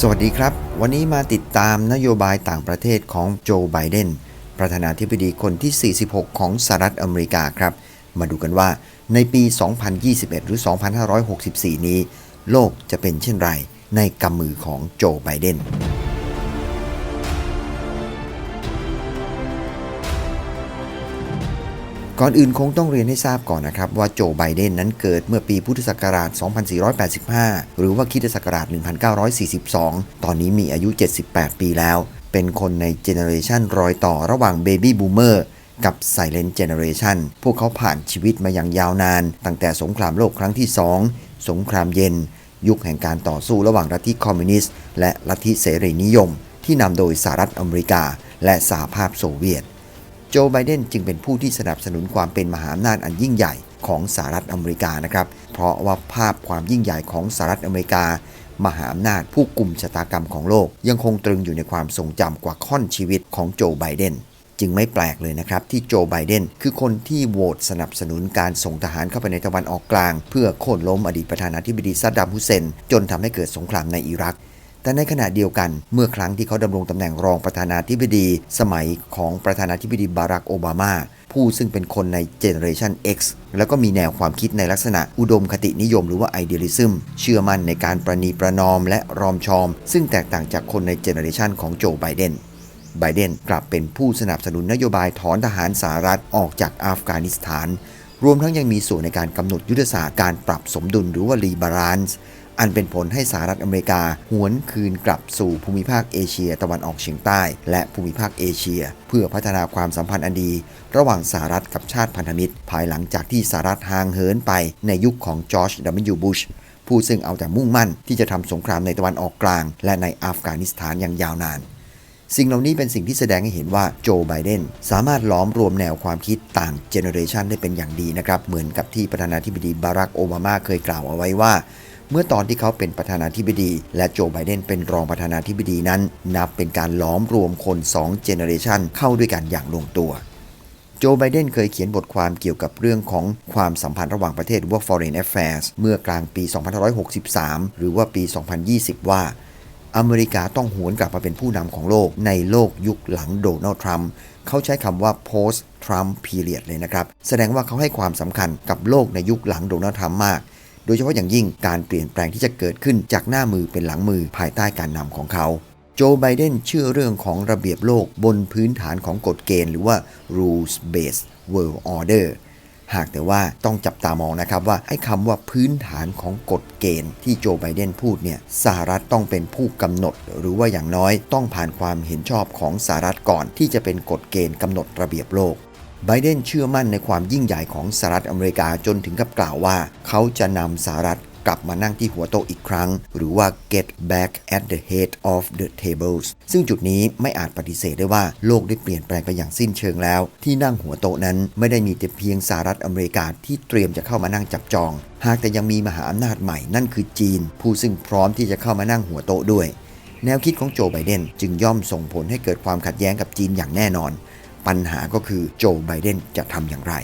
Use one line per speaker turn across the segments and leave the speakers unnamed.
สวัสดีครับ วันนี้มาติดตามนโยบายต่างประเทศของโจไบเดนประธานาธิบดีคนที่ 46 ของสหรัฐอเมริกาครับ มาดูกันว่าในปี 2021 หรือ 2564 นี้ โลกจะเป็นเช่นไรในกำมือของโจไบเดน ก่อนอื่นคงต้องเรียนให้ทราบก่อนนะครับ ว่าโจไบเดนนั้นเกิดเมื่อปีพุทธศักราช 2485 หรือว่าคริสตศักราช 1942 ตอนนี้มีอายุ 78 ปีแล้ว เป็นคนในเจเนอเรชันรอยต่อระหว่างเบบี้บูมเมอร์กับ Silent Generation พวกเขาผ่านชีวิตมาอย่างยาวนาน ตั้งแต่สงครามโลกครั้งที่ 2 สงครามเย็น ยุคแห่งการต่อสู้ระหว่างลัทธิคอมมิวนิสต์และลัทธิเสรีนิยม ที่นำโดยสหรัฐอเมริกา และสหภาพโซเวียต จไบเดนจึงเป็นผู้ที่สนับสนุนความเป็นมหาอำนาจอันยิ่งใหญ่ของสหรัฐอเมริกานะครับ เพราะว่าภาพความยิ่งใหญ่ของสหรัฐอเมริกา มหาอำนาจผู้กลุ่มชะตากรรมของโลก ยังคงตรึงอยู่ในความทรงจำกว่าค่อนชีวิตของโจไบเดนจึงไม่แปลกเลยนะครับ ที่โจไบเดนคือคนที่โหวตสนับสนุนการส่งทหารเข้าไปในตะวันออกกลาง เพื่อโค่นล้มอดีตประธานาธิบดีซัดดัมฮุเซน จนทำให้เกิดสงครามในอิรัก แต่ในขณะเดียวกัน เมื่อครั้งที่เขาดำรงตำแหน่งรองประธานาธิบดี สมัยของประธานาธิบดีบารักโอบามา ผู้ซึ่งเป็นคนในเจเนอเรชัน X แล้วก็มีแนวความคิดในลักษณะอุดมคตินิยมหรือว่าไอเดียลิซึมเชื่อมั่นในการประนีประนอมและรอมชอม ซึ่งแตกต่างจากคนในเจเนอเรชันของโจไบเดนไบเดนกลับเป็นผู้สนับสนุนนโยบายถอนทหารสหรัฐออกจากอัฟกานิสถาน รวมทั้งยังมีส่วนในการกำหนดยุทธศาสตร์การปรับสมดุลหรือว่ารีบาลานซ์ อันเป็นผลให้สหรัฐอเมริกาหวนคืนกลับสู่ภูมิภาคเอเชียตะวันออกเฉียงใต้ และภูมิภาคเอเชีย เพื่อพัฒนาความสัมพันธ์อันดี ระหว่างสหรัฐกับชาติพันธมิตร ภายหลังจากที่สหรัฐห่างเหินไปในยุคของจอร์จดัมยูบุชผู้ซึ่งเอาแต่มุ่งมั่นที่จะทำสงครามในตะวันออกกลาง และในอัฟกานิสถานอย่างยาวนาน สิ่งเหล่านี้เป็นสิ่งที่แสดงให้เห็นว่าโจไบเดนสามารถล้อมรวมแนวความคิดต่างเจเนอเรชันได้เป็นอย่างดีนะครับ เหมือนกับที่ประธานาธิบดีบารักโอบามาเคยกล่าวเอาไว้ว่า เมื่อตอนที่เขาเป็นประธานาธิบดี และโจไบเดนเป็นรองประธานาธิบดีนั้น นับเป็นการล้อมรวมคน2เจเนอเรชันเข้าด้วยกันอย่างลงตัวโจไบเดนเคยเขียนบทความเกี่ยวกับเรื่องของความสัมพันธ์ระหว่างประเทศว่า foreign affairs เมื่อกลางปี 2563 หรือว่าปี 2020 ว่า อเมริกาต้องหวนกลับมาเป็นผู้นำของโลกในโลกยุคหลังโดนัลด์ทรัมป์เขาใช้คำว่า post Trump period เลยนะครับ แสดงว่าเขาให้ความสำคัญกับโลกในยุคหลังโดนัลด์ทรัมป์มาก โดยเฉพาะอย่างยิ่งการเปลี่ยนแปลงที่จะเกิดขึ้นจากหน้ามือเป็นหลังมือภายใต้การนำของเขา โจไบเดนเชื่อเรื่องของระเบียบโลกบนพื้นฐานของกฎเกณฑ์ หรือว่า rules based world order หากแต่ว่าต้องจับตามองนะครับว่าไอ้คำว่าพื้นฐานของกฎเกณฑ์ที่โจไบเดนพูดเนี่ยสหรัฐต้องเป็นผู้กำหนด หรือว่าอย่างน้อยต้องผ่านความเห็นชอบของสหรัฐก่อนที่จะเป็นกฎเกณฑ์กำหนดระเบียบโลก ไบเดนเชื่อมั่นในความยิ่งใหญ่ของสหรัฐอเมริกาจนถึงกับกล่าวว่า เขาจะนำสหรัฐกลับมานั่งที่หัวโต๊ะอีกครั้ง หรือว่า get back at the head of the tables ซึ่งจุดนี้ไม่อาจปฏิเสธได้ว่าโลกได้เปลี่ยนแปลงไปอย่างสิ้นเชิงแล้ว ที่นั่งหัวโต๊ะนั้นไม่ได้มีแต่เพียงสหรัฐอเมริกาที่เตรียมจะเข้ามานั่งจับจอง หากแต่ยังมีมหาอำนาจใหม่นั่นคือจีน ผู้ซึ่งพร้อมที่จะเข้ามานั่งหัวโต๊ะด้วย แนวคิดของโจไบเดนจึงย่อมส่งผลให้เกิดความขัดแย้งกับจีนอย่างแน่นอน ปัญหาก็คือโจไบเดนจะทำอย่างไร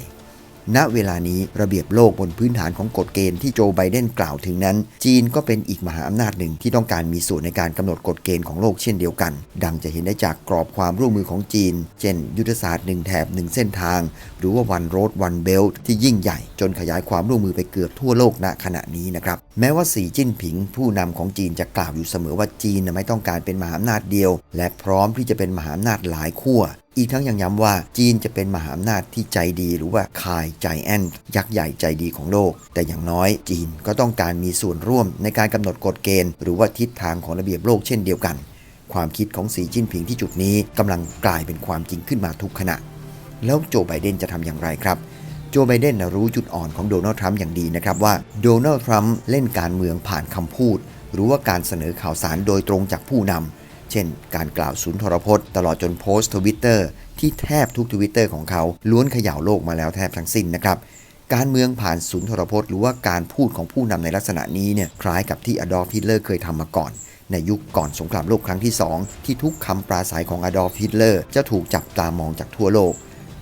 ณ เวลานี้ระเบียบโลกบนพื้นฐานของกฎเกณฑ์ที่โจไบเดนกล่าวถึงนั้น จีนก็เป็นอีกมหาอำนาจหนึ่งที่ต้องการมีส่วนในการกำหนดกฎเกณฑ์ของโลกเช่นเดียวกัน ดังจะเห็นได้จากกรอบความร่วมมือของจีน เช่น ยุทธศาสตร์หนึ่งแถบหนึ่งเส้นทาง หรือว่า one road one belt ที่ยิ่งใหญ่ จนขยายความร่วมมือไปเกือบทั่วโลกณขณะนี้นะครับแม้ว่าสีจิ้นผิง ผู้นำของจีนจะกล่าวอยู่เสมอว่าจีนไม่ต้องการเป็นมหาอำนาจเดียว และพร้อมที่จะเป็นมหาอำนาจหลายขั้ว อีกทั้งยังย้ำว่าจีนจะเป็นมหาอำนาจที่ใจดีหรือว่าคายใจแอนยักษ์ใหญ่ใจดีของโลก แต่อย่างน้อยจีนก็ต้องการมีส่วนร่วมในการกำหนดกฎเกณฑ์ หรือว่าทิศทางของระเบียบโลกเช่นเดียวกัน ความคิดของสีจิ้นผิงที่จุดนี้กำลังกลายเป็นความจริงขึ้นมาทุกขณะ แล้วโจไบเดนจะทำอย่างไรครับโจไบเดนรู้จุดอ่อนของโดนัลด์ทรัมป์อย่างดีนะครับว่าโดนัลด์ทรัมป์เล่นการเมืองผ่านคำพูด หรือว่าการเสนอข่าวสารโดยตรงจากผู้นำ เช่น การกล่าวสุนทรพจน์ตลอดจนโพสต์ทวิตเตอร์ที่แทบทุกทวิตเตอร์ของเขาล้วนเขย่าโลกมาแล้วแทบทั้งสิ้นนะครับการเมืองผ่านสุนทรพจน์หรือว่าการพูดของผู้นำในลักษณะนี้เนี่ยคล้ายกับที่อดอล์ฟฮิตเลอร์เคยทำมาก่อน ในยุคก่อนสงครามโลกครั้งที่ 2 ที่ทุกคำปราศัยของอดอล์ฟฮิตเลอร์จะถูกจับตามองจากทั่วโลก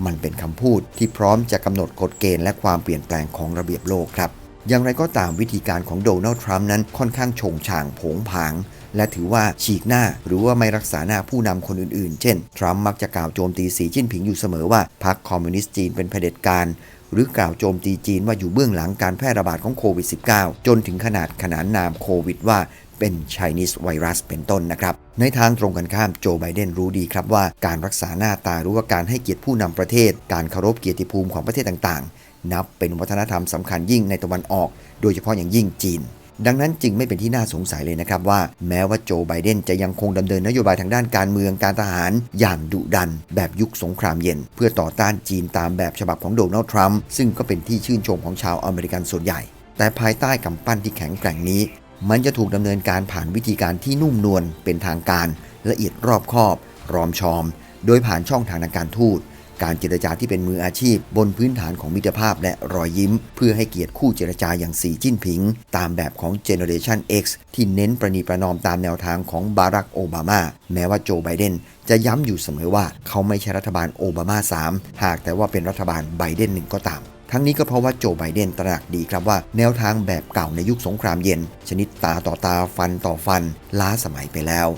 มันเป็นคำพูดที่พร้อมจะกำหนดกฎเกณฑ์และความเปลี่ยนแปลงของระเบียบโลกครับ อย่างไรก็ตามวิธีการของโดนัลด์ทรัมป์นั้นค่อนข้างโฉงฉางผงผาง และถือว่าฉีกหน้าหรือว่าไม่รักษาหน้าผู้นำคนอื่นๆ เช่น ทรัมป์มักจะกล่าวโจมตีสีจิ้นผิงอยู่เสมอว่าพรรคคอมมิวนิสต์จีนเป็นเผด็จการหรือกล่าวโจมตีจีนว่าอยู่เบื้องหลังการแพร่ระบาดของโควิด -19 จนถึงขนาดขนานนามโควิดว่าเป็น Chinese Virus เป็นต้นนะครับ ในทางตรงกันข้ามโจไบเดนรู้ดีครับว่าการรักษาหน้าตาหรือว่าการให้เกียรติผู้นำประเทศ การเคารพเกียรติภูมิของประเทศต่างๆ นับเป็นวัฒนธรรมสำคัญยิ่งในตะวันออก โดยเฉพาะอย่างยิ่งจีน ดังนั้นจึงไม่เป็นที่น่าสงสัยเลยนะครับว่า แม้ว่าโจไบเดนจะยังคงดำเนินนโยบายทางด้านการเมืองการทหาร อย่างดุดัน แบบยุคสงครามเย็น เพื่อต่อต้านจีนตามแบบฉบับของโดนัลด์ทรัมป์ซึ่งก็เป็นที่ชื่นชมของชาวอเมริกันส่วนใหญ่ แต่ภายใต้กำปั้นที่แข็งแกร่งนี้ มันจะถูกดำเนินการผ่านวิธีการที่นุ่มนวลเป็นทางการ ละเอียดรอบคอบ รอมชอม โดยผ่านช่องทางทางการทูต การเจรจาที่เป็นมืออาชีพ บนพื้นฐานของมิตรภาพและรอยยิ้ม เพื่อให้เกียรติคู่เจรจาอย่างสีจิ้นผิง ตามแบบของ Generation X ที่เน้นประนีประนอมตามแนวทางของบารักโอบามา แม้ว่าโจไบเดนจะย้ำอยู่เสมอว่าเขาไม่ใช่รัฐบาลโอบามา 3 หากแต่ว่าเป็นรัฐบาลไบเดนหนึ่งก็ตามทั้งนี้ก็เพราะว่าโจไบเดนตระหนักดีครับว่าแนวทางแบบเก่าในยุคสงครามเย็น ชนิดตาต่อตาฟันต่อฟัน ล้าสมัยไปแล้ว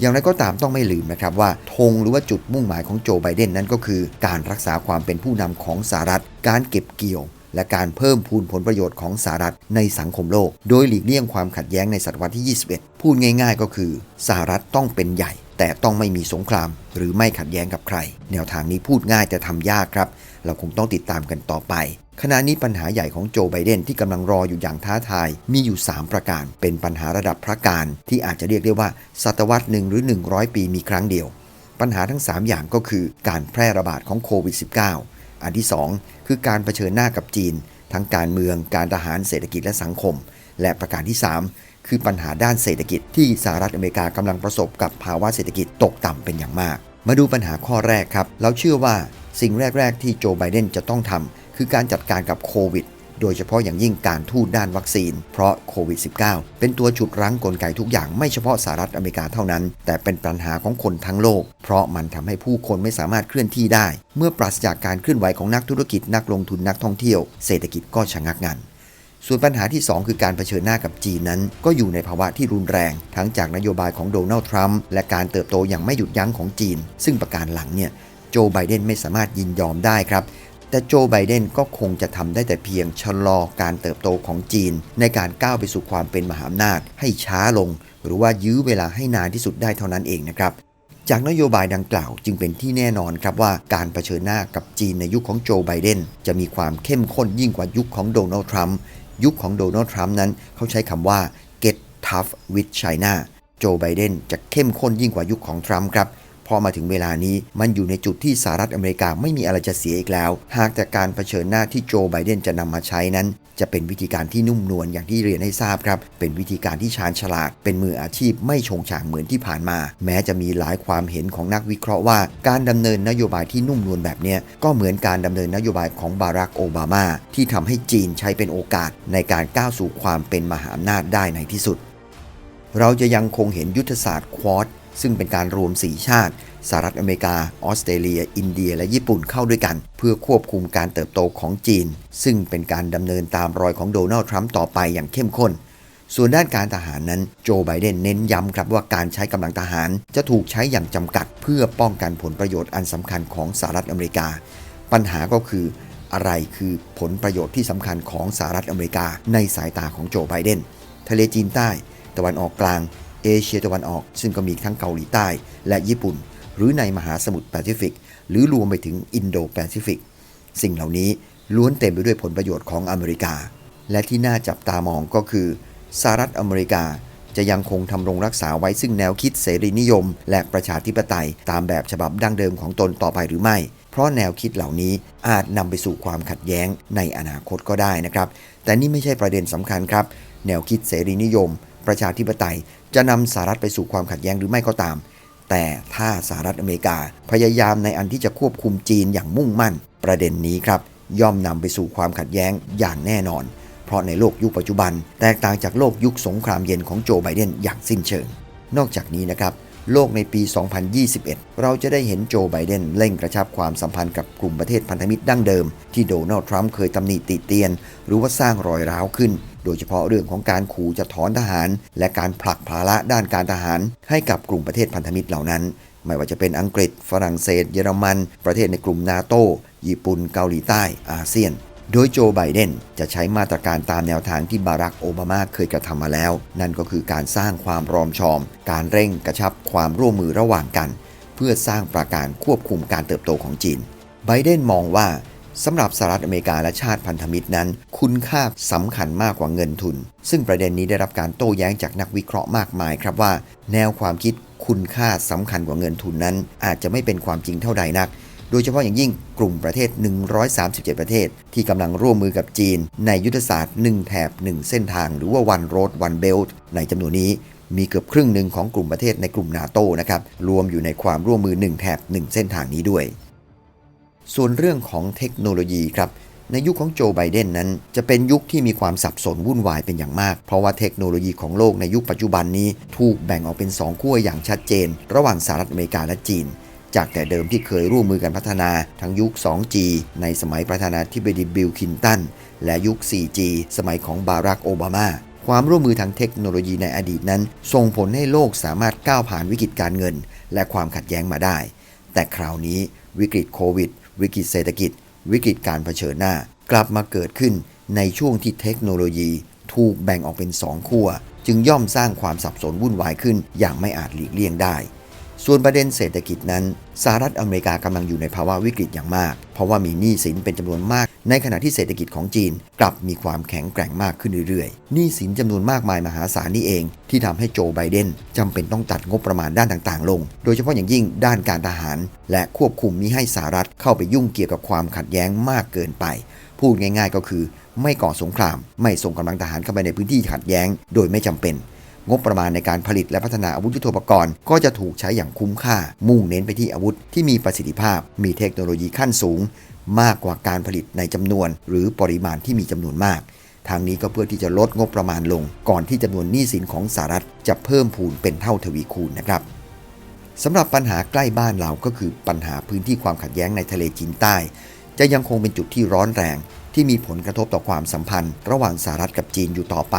อย่างไรก็ตามต้องไม่ลืมนะครับว่าธงหรือว่าจุดมุ่งหมายของโจไบเดนนั้นก็คือ การรักษาความเป็นผู้นำของสหรัฐ การเก็บเกี่ยว และการเพิ่มพูนผลประโยชน์ของสหรัฐในสังคมโลก โดยหลีกเลี่ยงความขัดแย้งในศตวรรษที่ 21 พูดง่าย ๆ ก็คือสหรัฐต้องเป็นใหญ่ แต่ต้องไม่มีสงคราม หรือไม่ขัดแย้งกับใคร แนวทางนี้พูดง่ายแต่ทำยากครับ เราคงต้องติดตามกันต่อไปขณะนี้ปัญหาใหญ่ของโจไบเดนที่กำลังรออยู่อย่างท้าทาย มีอยู่ 3 ประการ เป็นปัญหาระดับพระการ ที่อาจจะเรียกได้ว่า ศตวรรษหนึ่งหรือ 100 ปีมีครั้งเดียว ปัญหาทั้ง 3 อย่างก็คือ การแพร่ระบาดของโควิด -19 อันที่ 2 คือการเผชิญหน้ากับจีน ทั้งการเมืองการทหารเศรษฐกิจและสังคม และประการที่ 3 คือปัญหาด้านเศรษฐกิจที่สหรัฐอเมริกากำลังประสบกับภาวะเศรษฐกิจตกต่ำเป็นอย่างมาก มาดูปัญหาข้อแรกครับ เราเชื่อว่าสิ่งแรก ๆ ที่โจไบเดนจะต้องทำคือการจัดการกับโควิดโดยเฉพาะอย่างยิ่งการทูตด้านวัคซีน เพราะโควิด -19 เป็นตัวฉุดรั้งกลไกทุกอย่างไม่เฉพาะสหรัฐอเมริกาเท่านั้น แต่เป็นปัญหาของคนทั้งโลก เพราะมันทำให้ผู้คนไม่สามารถเคลื่อนที่ได้ เมื่อปราศจากการเคลื่อนไหวของนักธุรกิจนักลงทุนนักท่องเที่ยว เศรษฐกิจก็ชะงักงัน ส่วนปัญหาที่ 2 คือการเผชิญหน้ากับจีนนั้น ก็อยู่ในภาวะที่รุนแรง ทั้งจากนโยบายของโดนัลด์ทรัมป์และการเติบโตอย่างไม่หยุดยั้งของจีน ซึ่งประการหลังเนี่ยโจไบเดนไม่สามารถยินยอมได้ครับแต่โจไบเดนก็คงจะทำได้แต่เพียงชะลอการเติบโตของจีน ในการก้าวไปสู่ความเป็นมหาอำนาจให้ช้าลง หรือว่ายื้อเวลาให้นานที่สุดได้เท่านั้นเองนะครับจากนโยบายดังกล่าวจึงเป็นที่แน่นอนครับว่าการเผชิญหน้ากับจีนในยุคของโจไบเดนจะมีความเข้มข้นยิ่งกว่ายุคของโดนัลด์ทรัมป์ ยุคของโดนัลด์ทรัมป์นั้น เขาใช้คำว่า get tough with China โจไบเดนจะเข้มข้นยิ่งกว่ายุคของทรัมป์ครับพอมาถึงเวลานี้มันอยู่ในจุดที่สหรัฐอเมริกาไม่มีอะไรจะเสียอีกแล้ว หากแต่การเผชิญหน้าที่โจไบเดนจะนำมาใช้นั้น จะเป็นวิธีการที่นุ่มนวลอย่างที่เรียนให้ทราบครับ เป็นวิธีการที่ชาญฉลาด เป็นมืออาชีพไม่ชงฉางเหมือนที่ผ่านมา แม้จะมีหลายความเห็นของนักวิเคราะห์ว่า การดำเนินนโยบายที่นุ่มนวลแบบนี้ก็เหมือนการดำเนินนโยบายของบารักโอบามา ที่ทำให้จีนใช้เป็นโอกาสในการก้าวสู่ความเป็นมหาอำนาจได้ในที่สุด เราจะยังคงเห็นยุทธศาสตร์ควอดซึ่งเป็นการรวม4ชาติ สหรัฐอเมริกา ออสเตรเลีย อินเดีย และญี่ปุ่นเข้าด้วยกัน เพื่อควบคุมการเติบโตของจีน ซึ่งเป็นการดำเนินตามรอยของโดนัลด์ทรัมป์ต่อไปอย่างเข้มข้น ส่วนด้านการทหารนั้นโจไบเดนเน้นย้ำครับว่าการใช้กำลังทหารจะถูกใช้อย่างจำกัด เพื่อป้องกันผลประโยชน์อันสำคัญของสหรัฐอเมริกา ปัญหาก็คืออะไรคือผลประโยชน์ที่สำคัญของสหรัฐอเมริกา ในสายตาของโจไบเดน ทะเลจีนใต้ ตะวันออกกลาง เอเชียตะวันออก ซึ่งก็มีทั้งเกาหลีใต้ และญี่ปุ่น หรือในมหาสมุทรแปซิฟิก หรือรวมไปถึงอินโดแปซิฟิก สิ่งเหล่านี้ล้วนเต็มไปด้วยผลประโยชน์ของอเมริกา และที่น่าจับตามองก็คือสหรัฐอเมริกาจะยังคงทำรงรักษาไว้ซึ่งแนวคิดเสรีนิยม และประชาธิปไตยตามแบบฉบับดั้งเดิมของตนต่อไปหรือไม่ เพราะแนวคิดเหล่านี้อาจนำไปสู่ความขัดแย้งในอนาคตก็ได้นะครับ แต่นี่ไม่ใช่ประเด็นสำคัญครับ แนวคิดเสรีนิยม ประชาธิปไตย จะนำสหรัฐไปสู่ความขัดแย้งหรือไม่ก็ตาม แต่ถ้าสหรัฐอเมริกาพยายามในอันที่จะควบคุมจีนอย่างมุ่งมั่น ประเด็นนี้ครับ ย่อมนำไปสู่ความขัดแย้งอย่างแน่นอน เพราะในโลกยุคปัจจุบัน แตกต่างจากโลกยุคสงครามเย็นของโจไบเดนอย่างสิ้นเชิง นอกจากนี้นะครับ โลกในปี 2021 เราจะได้เห็นโจไบเดนเร่งกระชับความสัมพันธ์กับกลุ่มประเทศพันธมิตรดั้งเดิม ที่โดนัลด์ทรัมป์เคยตำหนิติเตียน หรือว่าสร้างรอยร้าวขึ้น โดยเฉพาะเรื่องของการขู่จะถอนทหาร และการผลักภาระด้านการทหาร ให้กับกลุ่มประเทศพันธมิตรเหล่านั้น ไม่ว่าจะเป็นอังกฤษ ฝรั่งเศส เยอรมัน ประเทศในกลุ่มนาโตญี่ปุ่นเกาหลีใต้อาเซียน โดยโจไบเดนจะใช้มาตรการตามแนวทางที่บารักโอบามาเคยกระทำมาแล้ว นั่นก็คือการสร้างความรอมชอม การเร่งกระชับความร่วมมือระหว่างกัน เพื่อสร้างประการควบคุมการเติบโตของจีน ไบเดนมองว่าสำหรับสหรัฐอเมริกาและชาติพันธมิตรนั้น คุณค่าสำคัญมากกว่าเงินทุน ซึ่งประเด็นนี้ได้รับการโต้แย้งจากนักวิเคราะห์มากมายครับว่า แนวความคิดคุณค่าสำคัญกว่าเงินทุนนั้น อาจจะไม่เป็นความจริงเท่าใดนัก โดยเฉพาะอย่างยิ่งกลุ่มประเทศ 137 ประเทศ ที่กำลังร่วมมือกับจีน ในยุทธศาสตร์ 1 แถบ 1 เส้นทาง หรือว่า One Road One Belt ในจำนวนนี้มีเกือบครึ่งหนึ่งของกลุ่มประเทศในกลุ่มนาโตนะครับรวมอยู่ในความร่วมมือ 1 แถบ 1 เส้นทางนี้ด้วย ส่วนเรื่องของเทคโนโลยีครับในยุคของโจไบเดนนั้น จะเป็นยุคที่มีความสับสนวุ่นวายเป็นอย่างมาก เพราะว่าเทคโนโลยีของโลกในยุคปัจจุบันนี้ ถูกแบ่งออกเป็น 2 ขั้วอย่างชัดเจน ระหว่างสหรัฐอเมริกาและจีน จากแต่เดิมที่เคยร่วมมือกันพัฒนาทั้งยุค 2G ในสมัยประธานาธิบดีบิลคินตัน และยุค 4G สมัยของบารักโอบามาความร่วมมือทางเทคโนโลยีในอดีตนั้น ส่งผลให้โลกสามารถก้าวผ่านวิกฤตการเงิน และความขัดแย้งมาได้ แต่คราวนี้วิกฤตโควิด วิกฤตเศรษฐกิจ วิกฤตการเผชิญหน้า กลับมาเกิดขึ้นในช่วงที่เทคโนโลยี ถูกแบ่งออกเป็นสองขั้วจึงย่อมสร้างความสับสนวุ่นวายขึ้นอย่างไม่อาจหลีกเลี่ยงได้ ส่วนประเด็นเศรษฐกิจนั้นสหรัฐอเมริกากำลังอยู่ในภาวะวิกฤตอย่างมาก เพราะว่ามีหนี้สินเป็นจำนวนมาก ในขณะที่เศรษฐกิจของจีนกลับมีความแข็งแกร่งมากขึ้นเรื่อยๆ หนี้สินจำนวนมากมายมหาศาลนี่เอง ที่ทำให้โจไบเดนจำเป็นต้องตัดงบประมาณด้านต่างๆ ลง โดยเฉพาะอย่างยิ่งด้านการทหาร และควบคุมมิให้สหรัฐเข้าไปยุ่งเกี่ยวกับความขัดแย้งมากเกินไป พูดง่าย ๆ ก็คือ ไม่ก่อสงคราม ไม่ส่งกำลังทหารเข้าไปในพื้นที่ขัดแย้ง โดยไม่จำเป็น งบประมาณในการผลิตและพัฒนาอาวุธยุทโธปกรณ์ ก็จะถูกใช้อย่างคุ้มค่า มุ่งเน้นไปที่อาวุธที่มีประสิทธิภาพ มีเทคโนโลยีขั้นสูง มากกว่าการผลิตในจำนวน หรือปริมาณที่มีจำนวนมาก ทางนี้ก็เพื่อที่จะลดงบประมาณลง ก่อนที่จำนวนหนี้สินของสหรัฐจะเพิ่มพูนเป็นเท่าทวีคูณนะครับสำหรับปัญหาใกล้บ้านเราก็คือปัญหาพื้นที่ความขัดแย้งในทะเลจีนใต้ จะยังคงเป็นจุดที่ร้อนแรงที่มีผลกระทบต่อความสัมพันธ์ ระหว่างสหรัฐกับจีนอยู่ต่อไป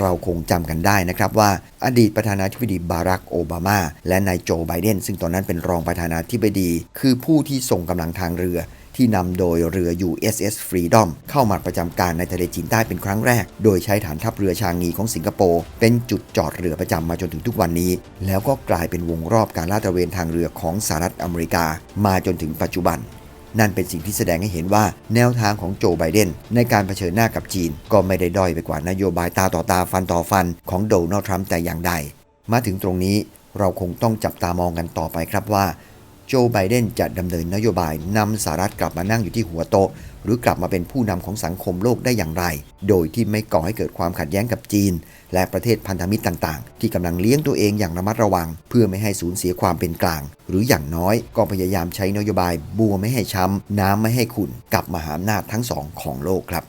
เราคงจำกันได้นะครับว่าอดีตประธานาธิบดีบารักโอบามา และนายโจไบเดน ซึ่งตอนนั้นเป็นรองประธานาธิบดี คือผู้ที่ส่งกำลังทางเรือที่นำโดยเรือ USS Freedom เข้ามาประจำการในทะเลจีนใต้เป็นครั้งแรก โดยใช้ฐานทัพเรือชางงีของสิงคโปร์เป็นจุดจอดเรือประจำมาจนถึงทุกวันนี้ แล้วก็กลายเป็นวงรอบการลาดตระเวนทางเรือของสหรัฐอเมริกา มาจนถึงปัจจุบัน นั่นเป็นสิ่งที่แสดงให้เห็นว่าแนวทางของโจไบเดนในการเผชิญหน้ากับจีน ก็ไม่ได้ด้อยไปกว่านโยบายตาต่อตาฟันต่อฟันของโดนัลด์ทรัมป์แต่อย่างใด มาถึงตรงนี้เราคงต้องจับตามองกันต่อไปครับว่า โจไบเดนจะดำเนินนโยบายนำสหรัฐกลับมานั่งอยู่ที่หัวโต๊ะ หรือกลับมาเป็นผู้นำของสังคมโลกได้อย่างไร โดยที่ไม่ก่อให้เกิดความขัดแย้งกับจีน และประเทศพันธมิตรต่างๆ ที่กำลังเลี้ยงตัวเองอย่างระมัดระวัง เพื่อไม่ให้สูญเสียความเป็นกลาง หรืออย่างน้อยก็พยายามใช้นโยบายบัวไม่ให้ช้ำน้ำไม่ให้ขุ่นกับมหาอำนาจทั้งสองของโลกครับ